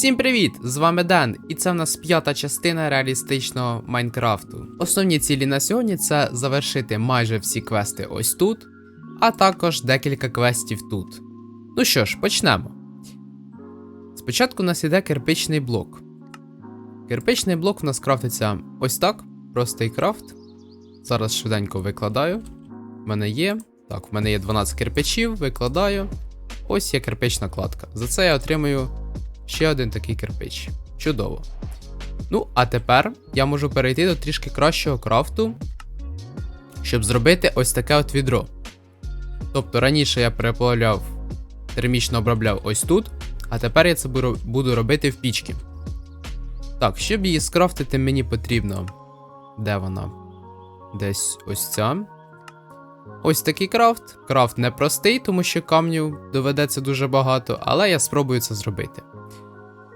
Всім привіт! З вами Ден, і це в нас п'ята частина реалістичного Майнкрафту. Основні цілі на сьогодні це завершити майже всі квести ось тут, а також декілька квестів тут. Ну що ж, почнемо. Спочатку у нас іде кирпичний блок. Кирпичний блок у нас крафтиться ось так, простий крафт. Зараз швиденько викладаю. В мене є. Так, в мене є 12 кирпичів, викладаю. Ось є кирпична кладка. За це я отримую ще один такий кирпич. Чудово. Ну, а тепер я можу перейти до трішки кращого крафту, щоб зробити ось таке от відро. Тобто раніше я переплавляв, термічно обробляв ось тут, а тепер я це буду робити в пічці. Так, щоб її скрафтити, мені потрібно. Де вона? Десь ось ця. Ось такий крафт. Крафт непростий, тому що камню доведеться дуже багато, але я спробую це зробити.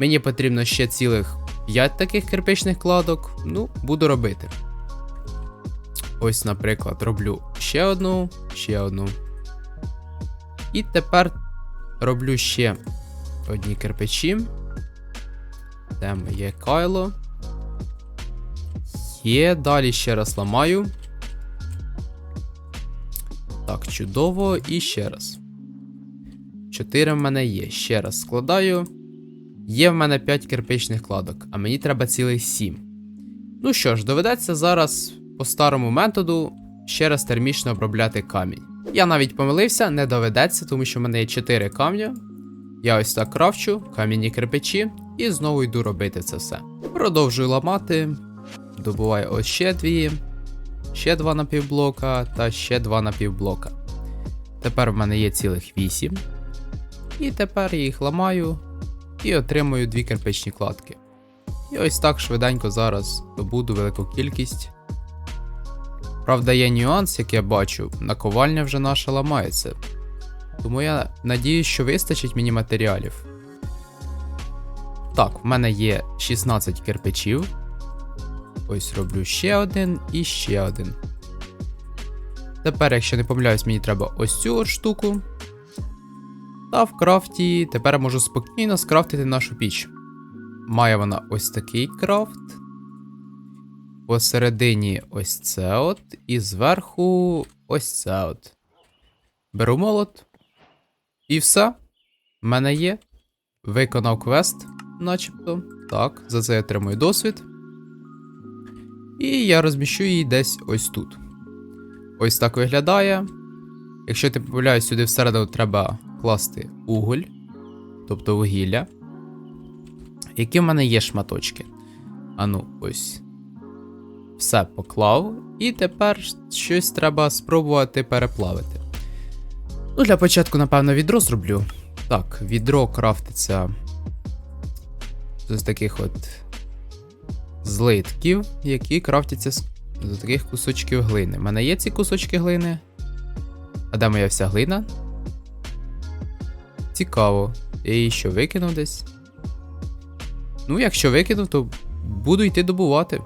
Мені потрібно ще цілих 5 таких кирпичних кладок. Ну, буду робити. Ось, наприклад, роблю ще одну, ще одну. І тепер роблю ще одні кирпичі. Де моє кайло? Є, далі ще раз ламаю. Так, чудово, і ще раз. 4 в мене є. Ще раз складаю. Є в мене 5 кирпичних кладок, а мені треба цілих 7. Ну що ж, доведеться зараз по старому методу ще раз термічно обробляти камінь. Я навіть помилився, не доведеться, тому що в мене є 4 камня. Я ось так крафчу, кам'яні кирпичі, і знову йду робити це все. Продовжую ламати, добуваю ось ще дві, ще два напівблока та ще два напівблока. Тепер в мене є цілих 8. І тепер я їх ламаю і отримую дві кирпичні кладки. І ось так швиденько зараз добуду велику кількість. Правда, є нюанс, як я бачу, наковальня вже наша ламається. Тому я надіюсь, що вистачить мені матеріалів. Так, в мене є 16 кирпичів. Ось роблю ще один і ще один. Тепер, якщо не помиляюсь, мені треба ось цю штуку. Та в крафті тепер можу спокійно скрафтити нашу піч. Має вона ось такий крафт. Посередині ось це от, і зверху ось це от. Беру молот. І все. В мене є. Виконав квест, начебто. Так, за це я отримую досвід. І я розміщу її десь ось тут. Ось так виглядає. Якщо ти помиляюсь, сюди всередину треба класти уголь, тобто вугілля. Які в мене є шматочки. Ану, ось. Все поклав. І тепер щось треба спробувати переплавити. Ну, для початку, напевно, відро зроблю. Так, відро крафтиться з таких от злитків, які крафтяться з таких кусочків глини. У мене є ці кусочки глини. А де моя вся глина? Цікаво. Я її що викинув десь? Ну, якщо викинув, то буду йти добувати.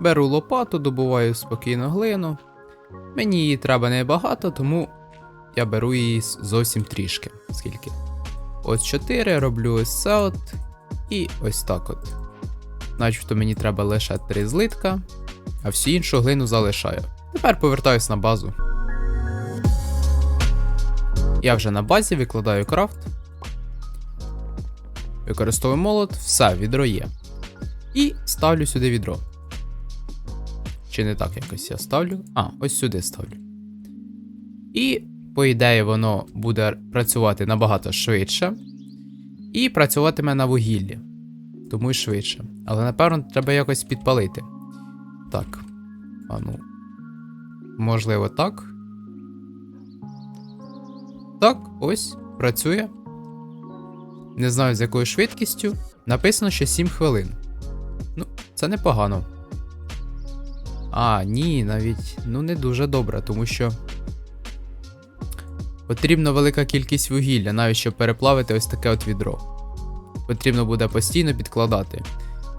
Беру лопату, добуваю спокійно глину. Мені її треба небагато, тому я беру її зовсім трішки. Скільки? Ось 4 роблю ось це от. І ось так от. Начебто мені треба лише 3 злитка, а всю іншу глину залишаю. Тепер повертаюсь на базу. Я вже на базі викладаю крафт. Використовую молот, все, відро є. І ставлю сюди відро. Чи не так якось я ставлю? А, ось сюди ставлю. І, по ідеї, воно буде працювати набагато швидше. І працюватиме на вугіллі. Тому й швидше. Але напевно треба якось підпалити. Так. А ну. Можливо, так. Ось, працює. Не знаю з якою швидкістю. Написано, що 7 хвилин. Ну, це непогано. А, ні, навіть ну не дуже добре, тому що. Потрібна велика кількість вугілля, навіть щоб переплавити ось таке от відро. Потрібно буде постійно підкладати.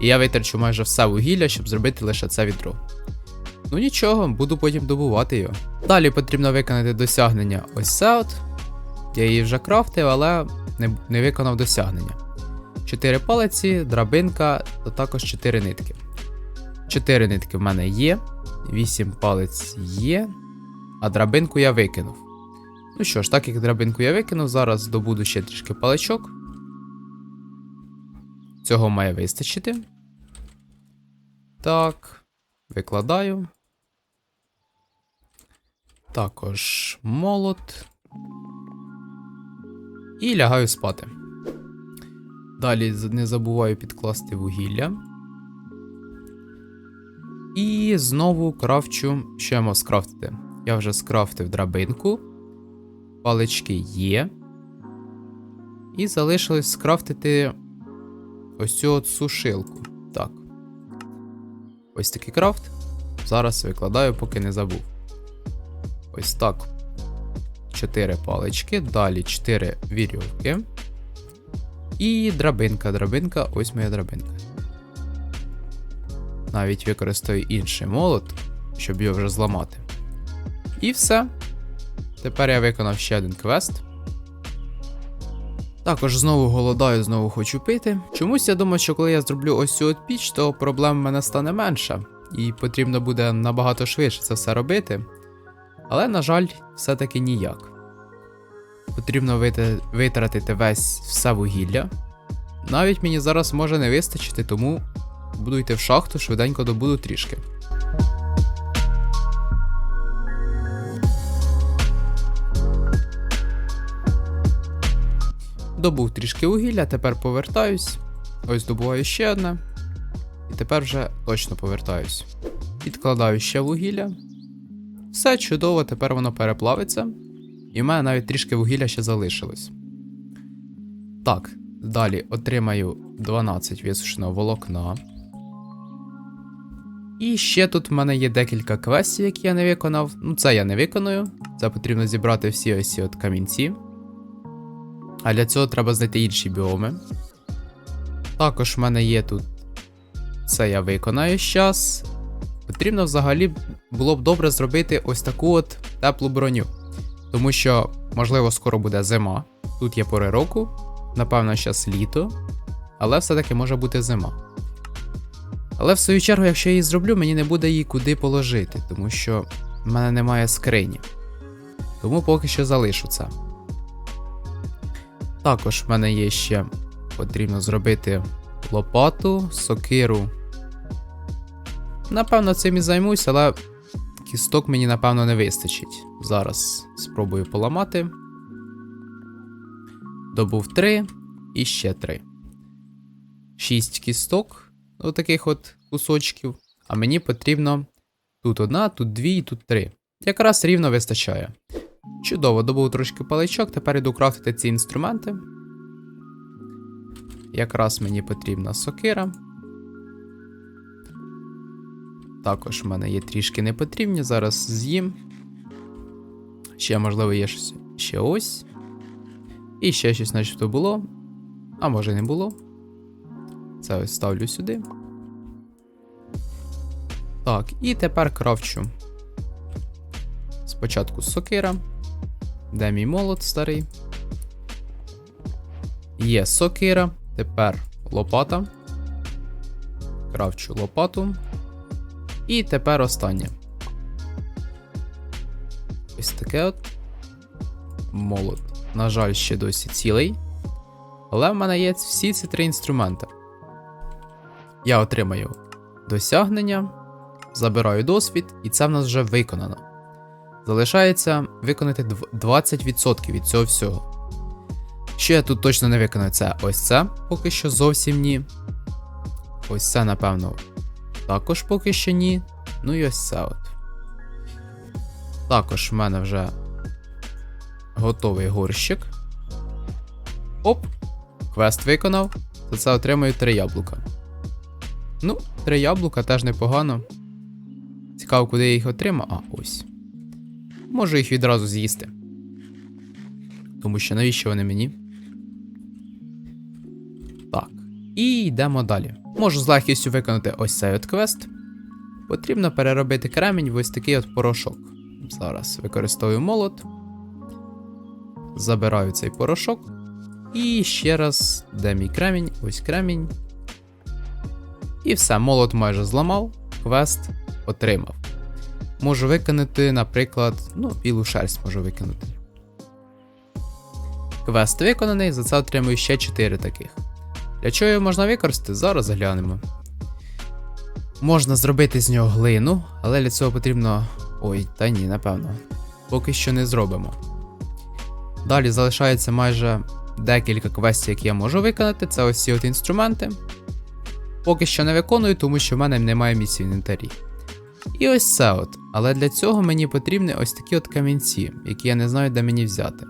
І я витрачу майже все вугілля, щоб зробити лише це відро. Ну нічого, буду потім добувати його. Далі потрібно виконати досягнення ось це от. Я її вже крафтив, але не, не виконав досягнення. 4 палиці, драбинка та також 4 нитки. 4 нитки в мене є, 8 палець є, а драбинку я викинув. Ну що ж, так як драбинку я викинув, зараз добуду ще трішки паличок. Цього має вистачити. Так, викладаю. Також молот. І лягаю спати. Далі не забуваю підкласти вугілля. І знову крафчу. Що я мав скрафтити? Я вже скрафтив драбинку. Палички є. І залишилось скрафтити ось цю от сушилку. Так. Ось такий крафт. Зараз викладаю, поки не забув. Ось так. 4 палички, далі 4 вірьовки. І драбинка, драбинка, ось моя драбинка. Навіть використаю інший молот, щоб його вже зламати. І все. Тепер я виконав ще один квест. Також знову голодаю, знову хочу пити. Чомусь я думав, що коли я зроблю ось цю от піч, то проблем в мене стане менше, і потрібно буде набагато швидше це все робити. Але, на жаль, все-таки ніяк. Потрібно витратити весь все вугілля. Навіть мені зараз може не вистачити, тому буду йти в шахту, швиденько добуду трішки. Добув трішки вугілля, тепер повертаюсь. Ось добуваю ще одне. І тепер вже точно повертаюсь. Підкладаю ще вугілля. Все чудово, тепер воно переплавиться. І в мене навіть трішки вугілля ще залишилось. Так, далі отримаю 12 висушеного волокна. І ще тут в мене є декілька квестів, які я не виконав. Ну, це я не виконую. Це потрібно зібрати всі ось от камінці. А для цього треба знайти інші біоми. Також в мене є тут. Це я виконаю зараз. Потрібно взагалі було б добре зробити ось таку от теплу броню. Тому що, можливо, скоро буде зима. Тут є пори року, напевно, зараз літо, але все-таки може бути зима. Але в свою чергу, якщо я її зроблю, мені не буде її куди положити, тому що в мене немає скрині. Тому поки що залишу це. Також в мене є ще потрібно зробити лопату, сокиру. Напевно, цим і займусь, але кісток мені, напевно, не вистачить. Зараз спробую поламати. Добув 3 і ще 3. 6 кісток, отаких от кусочків. А мені потрібно тут одна, тут дві і тут три. Якраз рівно вистачає. Чудово, добув трошки паличок, тепер іду крафтити ці інструменти. Якраз мені потрібна сокира. Також в мене є трішки непотрібні, зараз з'їм. Ще, можливо, є щось ще ось. І ще щось, начебто, було. А може не було. Це ось ставлю сюди. Так, і тепер крафчу. Спочатку сокира. Де мій молот старий? Є сокира. Тепер лопата. Крафчу лопату. І тепер останнє. Ось таке от. Молот. На жаль, ще досі цілий. Але в мене є всі ці три інструменти. Я отримаю досягнення, забираю досвід, і це в нас вже виконано. Залишається виконати 20% від цього всього. Що я тут точно не виконую, це ось це поки що зовсім ні. Ось це, напевно, також поки що ні. Ну і ось це от. Також в мене вже готовий горщик. Оп! Квест виконав. За це отримую 3 яблука. Ну, 3 яблука теж непогано. Цікаво, куди я їх отримав. А, ось. Можу їх відразу з'їсти. Тому що навіщо вони мені? Так. І йдемо далі. Можу з легкістю виконати ось цей от квест. Потрібно переробити кремінь в ось такий от порошок. Зараз використовую молот. забираю цей порошок. І ще раз, де мій кремінь? Ось кремінь. І все, молот майже зламав, квест отримав. Можу виконати, наприклад, ну, білу шерсть можу виконати. Квест виконаний, за це отримую ще 4 таких. Для чого його можна використати? Зараз глянемо. Можна зробити з нього глину, але для цього потрібно. Ой, та ні, напевно. Поки що не зробимо. Далі залишається майже декілька квестів, які я можу виконати. Це ось ці от інструменти. Поки що не виконую, тому що в мене немає місць в інвентарі. І ось це от. Але для цього мені потрібні ось такі от камінці, які я не знаю, де мені взяти.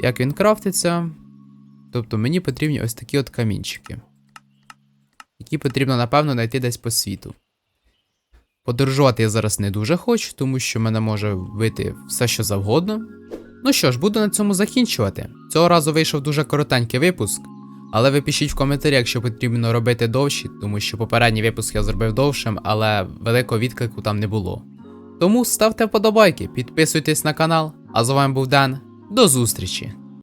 Як він крафтиться? Тобто мені потрібні ось такі от камінчики, які потрібно, напевно, знайти десь по світу. Подорожувати я зараз не дуже хочу, тому що мене може вийти все, що завгодно. Ну що ж, буду на цьому закінчувати. Цього разу вийшов дуже коротенький випуск, але ви пишіть в коментарі, якщо потрібно робити довші, тому що попередній випуск я зробив довшим, але великого відклику там не було. Тому ставте вподобайки, підписуйтесь на канал, а з вами був Дан. До зустрічі!